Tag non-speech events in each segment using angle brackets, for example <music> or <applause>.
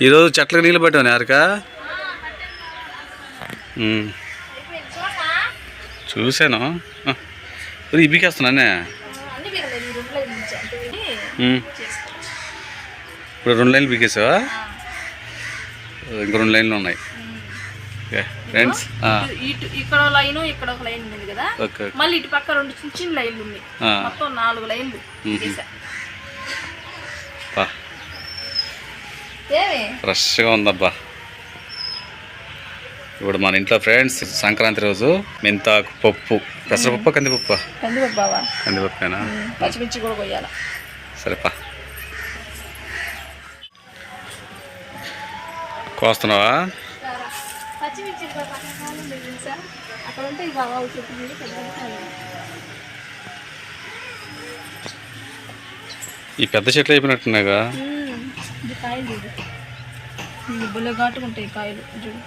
ఈరోజు చెట్లకు నీళ్ళు పెట్టాను యారకా? ఉమ్. చూశాను. ఆ. ఒరేయ్, ఈ బీకేస్తున్నానే అన్ని? పీకలేదు ఈ రూమ్లో నుంచి అంత విని ఉమ్. చేసుకోవచ్చు ఇప్పుడు రెండు లైన్లు బీకేసావా? ఇంకో రెండు లైన్లు ఉన్నాయి. ఫ్రెండ్స్ ఇక్కడ లైన్ ఇక్కడ ఒక లైన్ ఉంది కదా? మళ్ళీ ఇటు పక్క రెండు చిన్న చిన్న లైన్లు ఉన్నాయి. మొత్తం నాలుగు లైన్లు ఫ్రెష్గా ఉందబ్బా. ఇప్పుడు మన ఇంట్లో ఫ్రెండ్స్ సంక్రాంతి రోజు మెంతాకు పప్పు. పెసరపప్పు కందిపప్పు? కందిపప్పునా? పచ్చిమిర్చి కూడా కొయ్యాల? సరేపా. కోస్తున్నావా? ఈ పెద్ద చెట్లు అయిపోయినట్టున్నాయిగా. కాయలు చూడు. బుల్ల ఘాటుకుంటాయి కాయలు చూడు.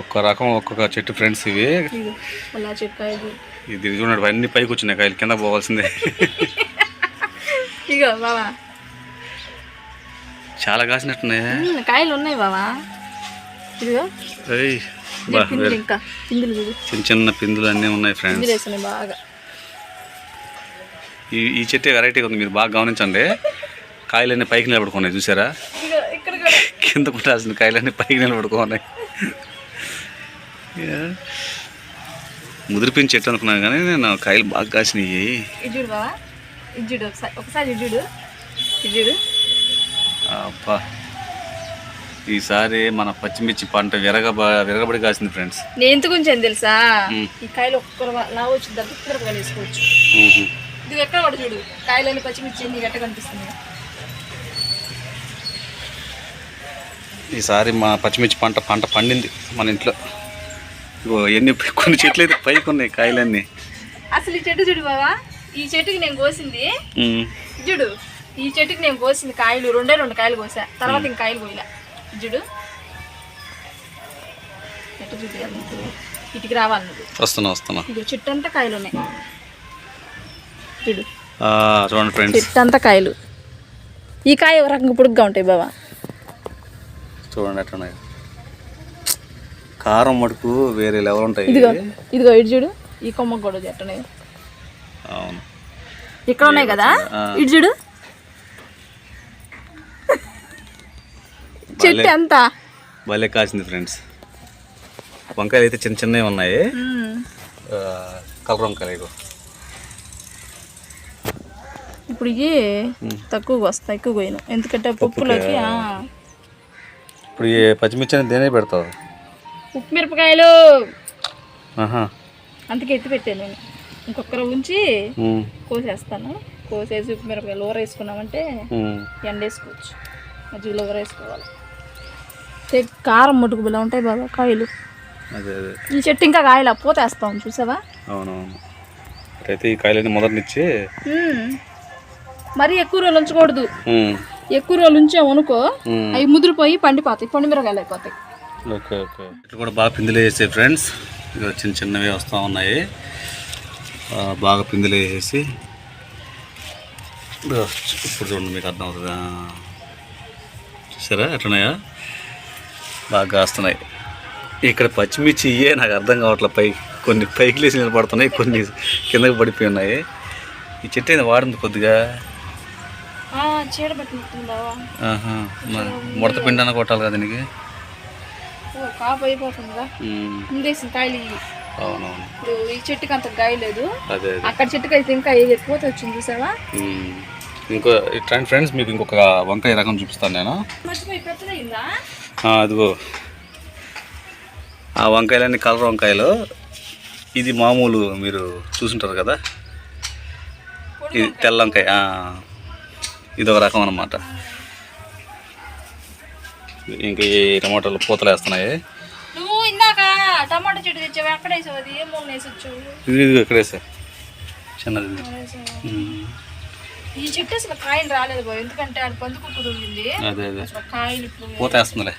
ఒక్క రకం ఒక్కొక్క చెట్టు ఫ్రెండ్స్ ఇవి. ఇది చూడండి అన్ని పైకి వచ్చినాయి కాయలు కింద పోవాల్సిందే. ఇగో బావా. చాలా కాసినట్టున్నాయి? కాయలు ఉన్నాయి బావా. చిన్న చిన్న పిందులు అన్నీ ఉన్నాయి ఫ్రెండ్స్. బాగా. ఈ ఈ చెట్టు వెరైటీగా ఉంది మీరు బాగా గమనించండి. కాయలన్నీ పైకి నిలబడుకున్నాయి చూసారా? కింద కుట్టాల్సిన కాయలన్నీ పైకి నిలబడుకున్నాయి. ముదిరిపోయిన చెట్టు అనుకున్నాను కానీ నేను కాయలు బాగా కాసినాయి. అబ్బా. ఈసారి మన పచ్చిమిర్చి పంట విరగ విరగబడి కాసింది ఫ్రెండ్స్ నేను ఎందుకు ఉంచాను తెలుసా. ఈ కాయలు ఒక్కరు లావు వచ్చి దగ్గర తిరగలు వేసుకోవచ్చు ఇది ఎక్కడ కూడా చూడు? కాయలని పచ్చిమిర్చి ఎట్ట కనిపిస్తుంది ఈసారి మా పచ్చిమిర్చి పంట పంట పండింది మన ఇంట్లో. ఇగో ఎన్ని <laughs> కొన్ని చెట్లు అయితే పైకి ఉన్నాయి కాయలన్నీ. అసలు ఈ చెట్టు చూడు బావా ఈ చెట్టుకి నేను కోసింది. చూడు ఈ చెట్టుకి నేను కోసింది కాయలు రెండే రెండు కాయలు కోసా. తర్వాత ఇంక కాయలు కోయలే. చూడు. చూపించాలి ఇటుకి రావాలి నువ్వు. వస్తున్నా వస్తున్నా. చెట్టు అంతా కాయలు ఉన్నాయి. చూడు. చూడండి ఫ్రెండ్స్. చెట్టు అంతా కాయలు. ఈ కాయ ఒక రకంగా పొడుగ్గా ఉంటాయి బావా. చూడండి ఎట్లా ఉన్నాయి. కారం మటుకు వేరే లెవెల్ ఉంటాయి. ఇదిగో ఇదిగో ఇటు చూడు ఈ కొమ్మకు కూడా చెట్టున్నాయి అవును. ఇక్కడ ఉన్నాయి కదా. ఇటు చూడు. చెట్టు అంతా భలే కాసింది ఫ్రెండ్స్ వంకాయలు అయితే చిన్న చిన్నవి ఉన్నాయి. కలర్ వంకాయలు ఇప్పుడు ఇవి తక్కువగా వస్తాయి ఎక్కువ పోయిన ఎందుకంటే పప్పులోకి ఇప్పుడు ఈ పచ్చిమిర్చి దేనే పెడతావు? ఉప్పు మిరపకాయలు ఆహా. అందుకే ఎత్తి పెట్టాను నేను. ఇంకొకరు ఉంచి ఉమ్, కోసేస్తాను. కోసేసి ఉప్పు మిరపకాయలు ఊర వేసుకున్నామంటే ఉమ్. ఎండ వేసుకోవచ్చు మజ్జిగలో ఊర వేసుకోవాలి కారం ముట్టుకు బిల్ల ఉంటాయి బాబా కాయలు. అదే అదే. ఈ చెట్టు ఇంకా కాయలు? పోతేస్తాం చూసావా? అవునవును. అయితే ఈ కాయలన్నీ మొదటినిచ్చి. మరీ ఎక్కువ రోజులు ఉంచకూడదు. ఉమ్, ఎక్కువ రోజులు ఉంచాము అనుకో ఉమ్. అవి ముదిరిపోయి పండిపోతాయి పండు మిరకాయలు అయిపోతాయి. Okay okay. ఇట్లా కూడా బాగా పిందులు వేసే ఫ్రెండ్స్. ఇక చిన్న చిన్నవి వస్తూ ఉన్నాయి. బాగా పిందులు వేసేసి. ఇప్పుడు చూడండి మీకు అర్థం అవుతుందా? చూసారా? ఎట్లున్నాయా? బాగా కాస్తున్నాయి. ఇక్కడ పచ్చిమిర్చి ఇయ్యే నాకు అర్థం కావట్లేదు పై కొన్ని పైకి లేచి నిలబడుతున్నాయి కొన్ని కిందకి పడిపోయి ఉన్నాయి. ఈ చెట్టు వాడింది కొద్దిగా. ముడత పిండాన కొట్టాలి కదా దీనికి? కాపు అయిపోతుందిగా. ఉమ్, ముందేసిన కాయలు అవునవును. ఇప్పుడు ఈ చెట్టుకి అంత కాయ లేదు. అక్కడ చెట్టుకి అయితే ఇంకా ఎక్కువ వచ్చింది చూసావా. ఇంకో ఫ్రెండ్స్ మీకు ఇంకొక వంకాయ రకం చూపిస్తాను నేను. అదిగో. ఆ వంకాయలన్నీ కలర్ వంకాయలు. ఇది మామూలు మీరు చూసుంటారు కదా? ఇది తెల్ల వంకాయ ఆ, ఇది ఒక రకం అన్నమాట. ఇంకా ఈ టమాటాలు పూతలు వేస్తున్నాయి నువ్వు ఇందాక టమాటా చెట్టు తెచ్చావు ఎక్కడ వేసావు అది వేసి వచ్చావు ఇది ఇక్కడే సార్. చిన్నది. ఈ చెట్టు అసలు కాయలు రాలేదు బాబు ఎందుకంటే అది పంది దొరికింది అదే అదే. కాయలు పూత వేస్తుందిలే.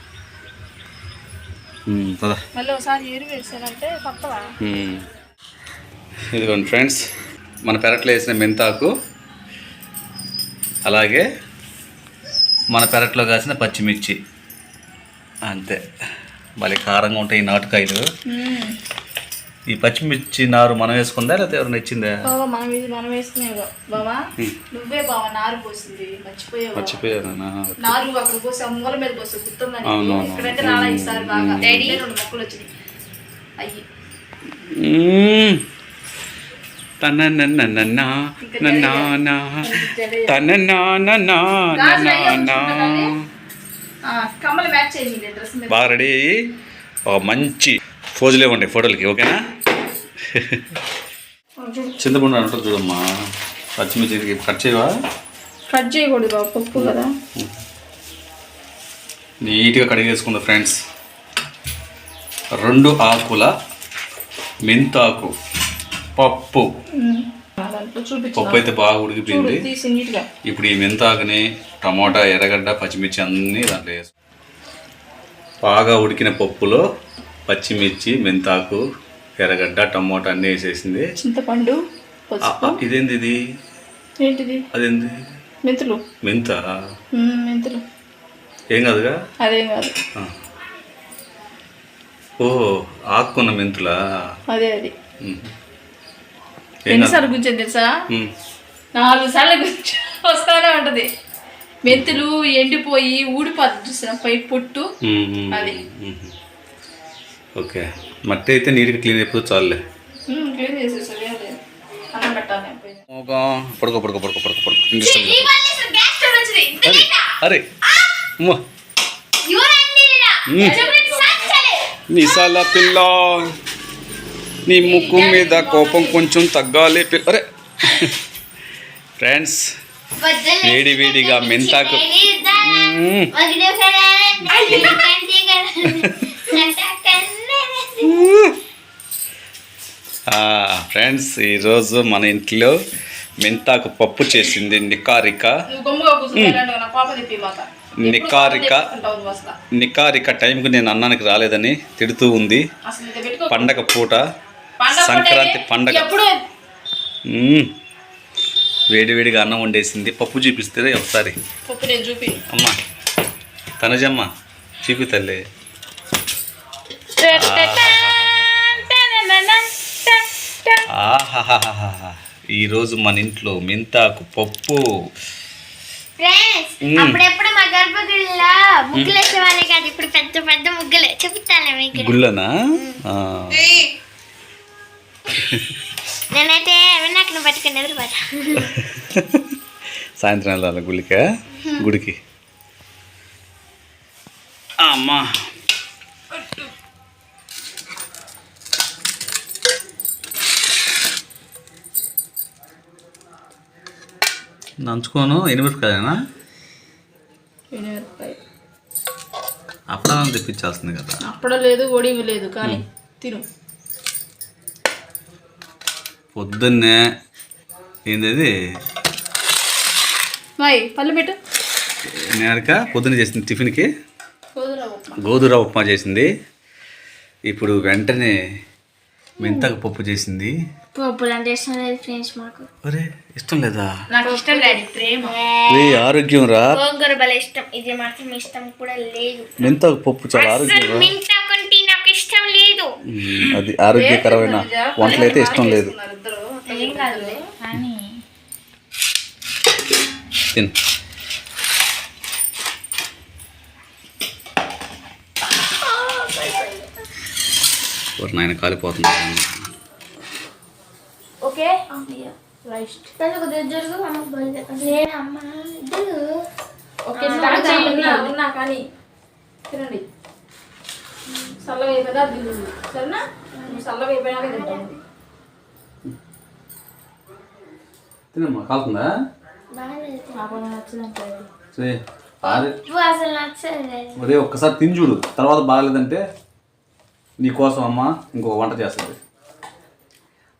మళ్ళీ ఒకసారి ఎరువు వేసానంటే కొత్తవా. ఇదిగోండి ఫ్రెండ్స్ మన పెరట్లో వేసిన మెంతాకు అలాగే మన పెరట్లో కాసిన పచ్చిమిర్చి. అంతే. భలే కారంగా ఉంటాయి ఈ నాటుకాయలు. ఈ పచ్చిమిర్చి నారు మనం వేసుకుందా లేకపోతే ఎవరైనా ఇచ్చిందా? బావా మనం ఇది మనం వేసుకునేవా బావా నువ్వే బావా నారు పోసింది. మర్చిపోయావా? మర్చిపోయానా? నారు అక్కడ పోసి ఆ మూల మీద పోసి గుర్తుందని అవును, అవును. ఇక్కడైతే రాలా ఈసారి బాగా. డాడీ రెండు మొక్కలు వచ్చినాయి. అయ్యి. తనననననా, ననానా, ననానా. డ్రెస్ మీద. బాగా రెడీ అయ్యి మంచి ఫోజులే ఉంటాయి ఫోటోలకి ఓకేనా? చింతపండు అంటారు చూడమ్మా. పచ్చిమిర్చి కట్ చేయవా? కట్ చేయకూడదు పప్పు కదా. నీట్గా కడిగేసుకుంది ఫ్రెండ్స్. రెండు ఆకుల మెంతాకు. పప్పు. పప్పు అయితే బాగా ఉడికిపోయింది. ఇప్పుడు ఈ మెంతాకుని టమోటా ఎర్రగడ్డ పచ్చిమిర్చి అన్నీ దాంట్లో వేసు. బాగా ఉడికిన పప్పులో పచ్చిమిర్చి మెంతాకు ఎర్రగడ్డ టమోటా అన్నీ వేసేసింది. చింతపండు ఇదేంది ఇది? ఏంటిది? అదేంది? మెంతులు. మెంత? మెంతులు. ఏం కాదుగా? అదేం కాదు. ఓ ఆకున్న మెంతులా? అదే అది. ఎన్నిసార్లు గుంజేది తెలుసా. నాలుగు సార్లు గుంజి. <laughs> వస్తానే ఉంటది. మెంతులు ఎండిపోయి ఊడిపోతుంది చూసిన పై పొట్టు. అది. ఓకే. మట్టి అయితే నీట్గా క్లీన్ అయిపోతే చాలులే. క్లీన్ చేసేసారు అన్నం పెట్టాలి. పడుకో పడుకో పడుకో పడుకో పడుకో. ఇంగ్లీష్ అరే అరే. అమ్మో. ఉమ్. నిసాల పిల్ల. నీ ముక్కు మీద కోపం కొంచెం తగ్గాలి. అరే. ఫ్రెండ్స్ వేడి వేడిగా మెంతాకు. ఫ్రెండ్స్ ఈరోజు మన ఇంట్లో మెంతాకు పప్పు చేసింది నికారిక. నికారిక. నికారిక టైంకి నేను అన్నానికి రాలేదని తిడుతూ ఉంది. పండగ పూట. సంక్రాంతి పండగ. వేడివేడిగా అన్నం వండేసింది. పప్పు చూపిస్తే ఒకసారి. పప్పు నేను చూపి. అమ్మా తనజమ్మ చూపి తల్లి. ఈరోజు మన ఇంట్లో మెంతాకు పప్పు. ఫ్రెండ్స్ మ్మ్. అప్పుడెప్పుడు మా గర్భగుడిలో ముగ్గులు వేసేవాళ్ళే కాదు. ఇప్పుడు పెద్ద పెద్ద ముగ్గులు. చెప్తాను మీకు. గుళ్ళనా? ఆ. <laughs> నేనైతే వినాయకుని పట్టుకుని ఎదురుపోతా <laughs> సాయంత్రం వెళ్ళాలి గుడికా. గుడికి అమ్మా. నంచుకోను ఎనిమిరపకాయనా మిరపకాయ అప్పడాలను తెప్పించాల్సింది కదా. అప్పుడు లేదు ఒడివి లేదు కానీ తిను. పొద్దున్నే ఏంది పళ్ళు పెట్టు. నేనక పొద్దున్న చేసింది టిఫిన్కి. గోధుమ ఉప్మా. గోధుమ ఉప్మా చేసింది. ఇప్పుడు వెంటనే మెంతకు పప్పు చేసింది? అంటే ఇష్టం లేదు ఆరోగ్యం రా. గోంగూర బల ఇష్టం. ఇది మాత్రం ఇష్టం కూడా లేదు. మెంతకు పప్పు చాలా ఆరోగ్యం రా మింతా కొంటే నాకు ఇష్టం లేదు ఉమ్, అది ఆరోగ్యకరమైన వంటలు అయితే ఇష్టం లేదు. తిను. ఒక నాయన కాలిపోతుంది ఓకే. రైట్ చల్లగా అయిపోయిందా తిందు సరేనా? నువ్వు చల్లగా అయిపోయినాక తింటాను తినమ్మా కాలుతుందా? ఒరే ఒక్కసారి తిని చూడు. తర్వాత బాగలేదంటే నీకోసం అమ్మ ఇంకొక వంట చేస్తుంది.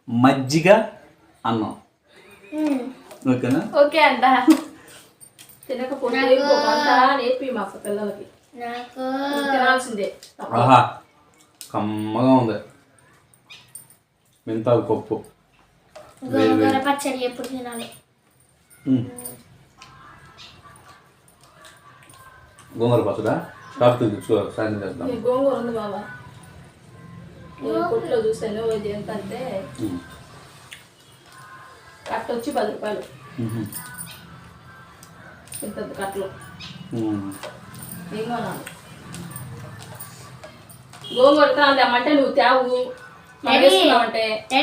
మజ్జిగ అన్నం. ఓకేనా? ఓకే అంట. తినకపోతే ఇంకొక వంట నేర్పి మాకు పిల్లలకి. తినాల్సిందే ఆహా కమ్మగా ఉంది. మెంతాకు పప్పు. గోంగూర పచ్చడి ఎప్పుడు తినాలి. గోంగూర పచ్చడా? షాప్ తెచ్చు సాయంత్రం చేద్దాం. ఈ గోంగూర ఉంది బాబా. ఈ కొట్లో చూసాను ఇది ఎంత అంటే. కట్ట వచ్చి పది రూపాయలు. ఇంత కట్టలు గోంగూర అమ్మంటే నువ్వు తేవు. డాడీ.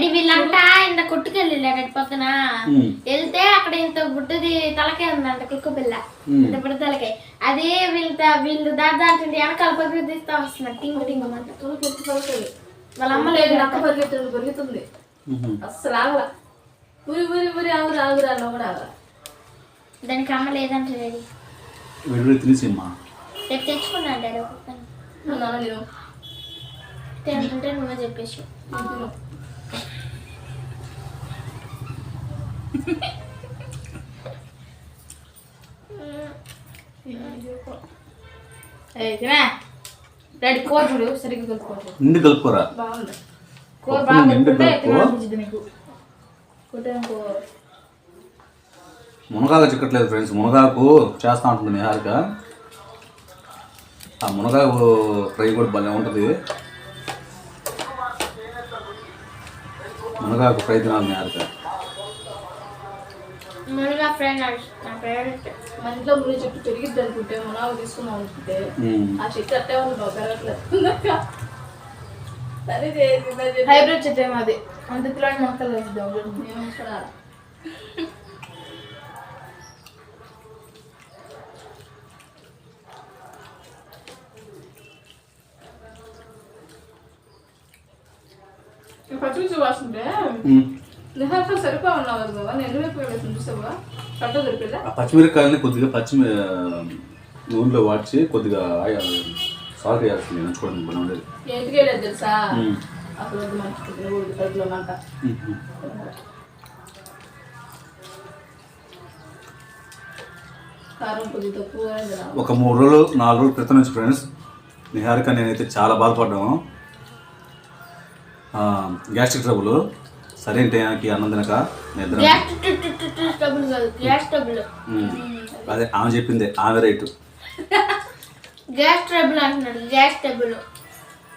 వీళ్ళంతా ఇంత కొట్టుకెళ్ళి పొద్దున ఉమ్. వెళ్తే అక్కడ ఇంత బుడ్డది తలకే ఉందంట కుక్క పిల్ల. ఇంత బుడ్డ తలకే అదే వీళ్ళ వీళ్ళు దాదాంటుంది వెనకాల పక్కన తీస్తా వస్తున్నారు. టింగ్ టింగ్ అంట వాళ్ళ అమ్మ లేదు నక్క పరిగెత్తుంది పరిగెత్తుంది. అస్సలు ఆగల. ఊరి ఊరి ఊరి ఆగురు ఆగురు ఆగల. దానికి అమ్మ లేదంట డాడీ. రేపు తెచ్చుకున్నాను డాడీ తింటుంటే నువ్వే చెప్పేసి డాడీ కూర చూడు సరిగ్గా కలుపుకోవచ్చు నిండు కలుపుకోరా? బాగుంది. కూర పప్పు బాగా నిండు కలుపుకుంటే కలుపుకో. తినాలనిపించింది నీకు మునగాకు చిక్కట్లేదు ఫ్రెండ్స్. మునగాకు చేస్తా ఉంటుంది నిహారిక. ఆ మునగాకు ఫ్రై కూడా భలే ఉంటుంది. మునగాకు ఫ్రై తినాలి నిహారిక మునగా నా ఫేవరెట్ మన ఇంట్లో మురి చెట్టు పెరిగిద్ది అనుకుంటే మునాగు తీసుకుందాం అనుకుంటే. ఆ చెట్టు అట్టే ఉంది హైబ్రిడ్ చెట్టు ఏమో అది. అంతలో మొక్కలు వేసిద్దాం పచ్చిమిర్చి వాస్తుంటే ఉమ్. నిహార్తో సరిపో ఉన్నావు కదా బాబా నేను వైపు వేసిన చూసావా కట్ట దొరికిందా ఆ పచ్చిమిరపకాయలని కొద్దిగా పచ్చిమి నూనెలో వాడిచి కొద్దిగా సాల్ట్ వేయాల్సింది నంచుకోవడం ఉండేది వెళ్ళేది తెలుసా. అసలు మంచి కడుపులో మంట. ఒక మూడు రోజులు నాలుగు రోజుల క్రితం నుంచి ఫ్రెండ్స్ నిహారిక నేనైతే చాలా బాధపడ్డాము. Gastric trouble. సరైన టైంకి అన్నం తినక నిద్ర. అదే ఆమె చెప్పిందే ఆమె రైట్. <laughs> గ్యాస్ ట్రబుల్ అంటున్నాడు గ్యాస్ ట్రబుల్.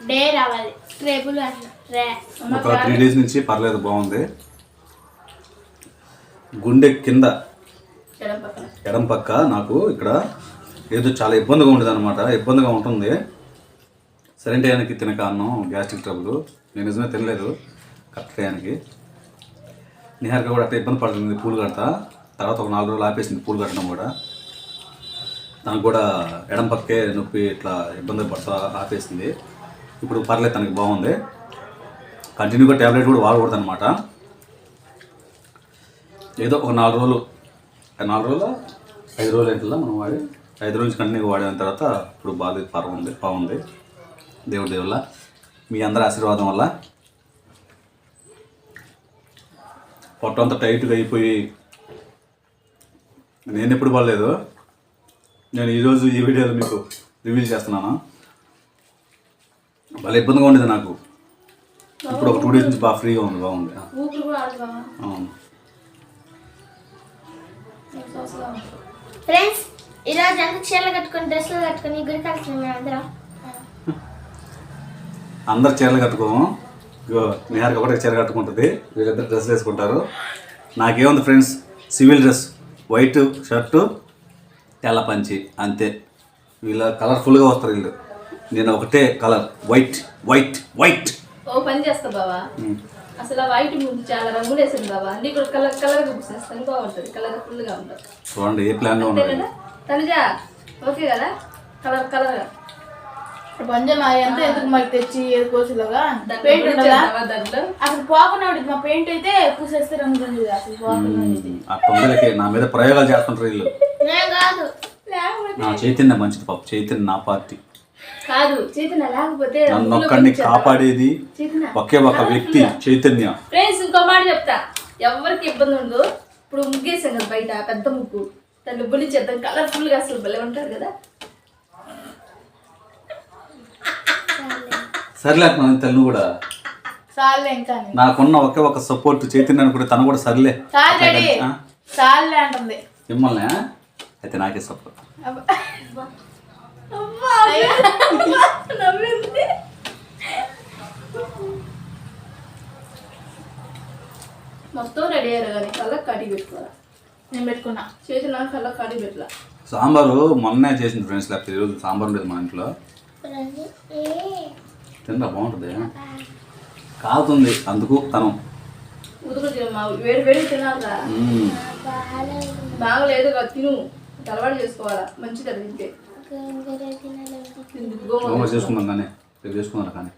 డే రావాలి ట్రబుల్ అంటున్నాడు. రే ఒక త్రీ డేస్ నుంచి పర్లేదు బాగుంది. గుండె కింద ఎడం పక్క నాకు ఇక్కడ ఏదో చాలా ఇబ్బందిగా ఉండేది అనమాట ఇబ్బందిగా ఉంటుంది. సరైన టయానికి తినక అన్నం గ్యాస్ట్రిక్ ట్రబుల్. నేను నిజమే తినలేదు కరెక్ట్ టయానికి నిహారిక కూడా అట్లా ఇబ్బంది పడుతుంది పూలు కడతా. తర్వాత ఒక నాలుగు రోజులు ఆపేసింది పూలు కట్టడం కూడా. తనకు కూడా ఎడం పక్కే నొప్పి ఇట్లా ఇబ్బంది పడుతూ ఆపేసింది. ఇప్పుడు పర్లేదు తనకి బాగుంది. కంటిన్యూగా ట్యాబ్లెట్ కూడా వాడకూడదు అనమాట ఏదో ఒక నాలుగు రోజులు నాలుగు రోజులు ఐదు రోజులు ఏంటల్లా మనం వాడి ఐదు రోజులు కంటిన్యూగా వాడిన తర్వాత ఇప్పుడు బాగా పర్వం బాగుంది దేవుడి దేవుళ్ళ మీ అందరి ఆశీర్వాదం వల్ల. పొట్టంతా టైట్గా అయిపోయి నేను ఎప్పుడు పడలేదు. నేను ఈరోజు ఈ వీడియోలో మీకు రివీల్ చేస్తున్నాను. భలే ఇబ్బందిగా ఉండేది నాకు. ఇప్పుడు ఒక టూ డేస్ నుంచి బాగా ఫ్రీగా ఉంది బాగుంది. అవును. ఫ్రెండ్స్ ఈరోజు ఎంత చీరలు కట్టుకొని డ్రెస్సులు కట్టుకొని గురికి వెళ్తున్నాం అందరం అందరు చీరలు కట్టుకోము. నిహారిక ఒకటే చీర కట్టుకుంటుంది. వీళ్ళిద్దరు డ్రెస్ వేసుకుంటారు. నాకేముంది friends? Civil dress. White shirt తెల్ల పంచి. అంతే. వీళ్ళ కలర్ఫుల్గా వస్తారు వీళ్ళు. నేను ఒకటే కలర్. White white white. ఓ పని చేస్తా బావా. అసలు ఆ వైట్ ముందు చాలా రంగులు వేసింది కలర్ కలర్ బాగుంటుంది. ఉంటుంది. చూడండి ఏ కదా? తనుజా ఓకే కదా? Colour colour. పంజా మా ఎంత ఎందుకు మాకు తెచ్చి ఏదుకోసలాగా పెయింట్ పెయింట్ ఉండదా? అసలు పోకుండా మా పెయింట్ అయితే పూసేస్తే రంగు రంగు అసలు పోకుండా ఉండేది. ఆ తొమ్మిదిలకి నా మీద ప్రయోగాలు చేస్తుంటారు వీళ్ళు. నేను కాదు. నా చైతన్య మంచిది పాప. చైతన్య నా పార్టీ. కాదు. చేతిన లేకపోతే నన్ను ఒక్కడిని కాపాడేది ఒకే ఒక వ్యక్తి చైతన్య. ఫ్రెండ్స్ ఇంకో మాట చెప్తా. ఎవరికి ఇబ్బంది ఉండదు. ఇప్పుడు ముగ్గేసాం కదా బయట పెద్ద ముగ్గు. దాన్ని బులిచేద్దాం కలర్ఫుల్గా అసలు భలే ఉంటారు కదా. సర్లే అంటున్నాను తల్లి కూడా నాకున్న ఒకే ఒక సపోర్ట్ చైతన్య కూడా తను కూడా సర్లే. మిమ్మల్ని అయితే నాకే సపోర్ట్ మొత్తం రెడీ అయ్యారు కానీ కళ్ళకి కడిగి పెట్టుకోరా? నేను పెట్టుకున్నా. చేసిన కళ్ళకి కడిగి పెట్టాల. సాంబారు మొన్నే చేసింది ఫ్రెండ్స్ లేకపోతే ఈరోజు సాంబార్ ఉండేది మా ఇంట్లో. తింటా బాగుంటుంది. కాలుతుంది అందుకు తనం. వేడి వేడి. బాగలేదు కదా తిను. అలవాటు చేసుకోవాలా? మంచిది అది తింటే. కానీ చేసుకుందాం కానీ.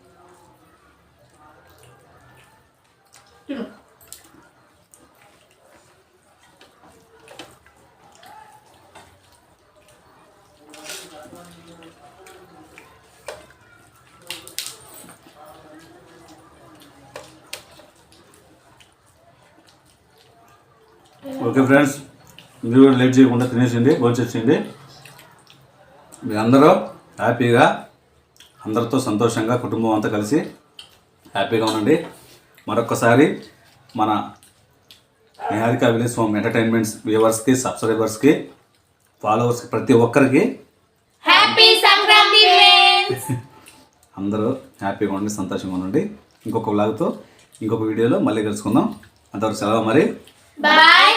ఓకే ఫ్రెండ్స్ మీరు కూడా లేట్ చేయకుండా తినేసిండి భోంచేసిండి మీ అందరూ హ్యాపీగా అందరితో సంతోషంగా కుటుంబం అంతా కలిసి హ్యాపీగా ఉండండి. మరొక్కసారి మన నిహారిక విలేజ్ హోమ్ ఎంటర్టైన్మెంట్స్ వ్యూవర్స్కి సబ్స్క్రైబర్స్కి ఫాలోవర్స్కి ప్రతి ఒక్కరికి హ్యాపీ సంక్రాంతి ఫ్రెండ్స్! <laughs> అందరూ హ్యాపీగా ఉండండి సంతోషంగా ఉండండి. ఇంకొక వ్లాగ్తో ఇంకొక వీడియోలో మళ్ళీ కలుసుకుందాం. అంతవరకు సెలవు మరి. బాయ్